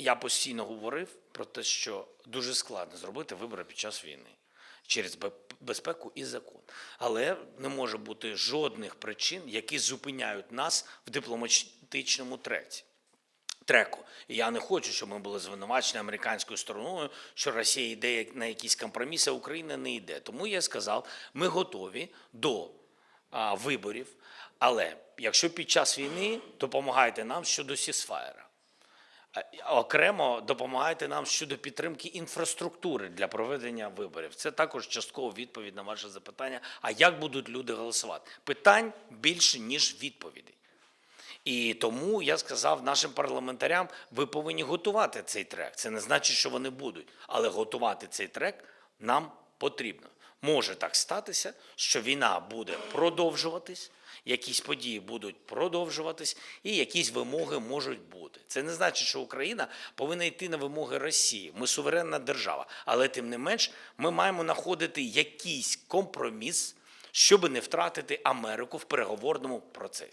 Я постійно говорив про те, що дуже складно зробити вибори під час війни через безпеку і закон. Але не може бути жодних причин, які зупиняють нас в дипломатичному треці. Треку. І я не хочу, щоб ми були звинувачені американською стороною, що Росія йде на якісь компроміси, а Україна не йде. Тому я сказав, ми готові до а, виборів. Але якщо під час війни допомагайте нам щодо сісфаєра. А Окремо допомагайте нам щодо підтримки інфраструктури для проведення виборів. Це також часткова відповідь на ваше запитання. А як будуть люди голосувати? Питань більше ніж відповідей. І тому я сказав нашим парламентарям, ви повинні готувати цей трек. Це не значить, що вони будуть, але готувати цей трек нам потрібно. Може так статися, що війна буде продовжуватись, якісь події будуть продовжуватись, і якісь вимоги можуть бути. Це не значить, що Україна повинна йти на вимоги Росії. Ми суверенна держава, але тим не менш ми маємо знаходити якийсь компроміс, щоб не втратити Америку в переговорному процесі.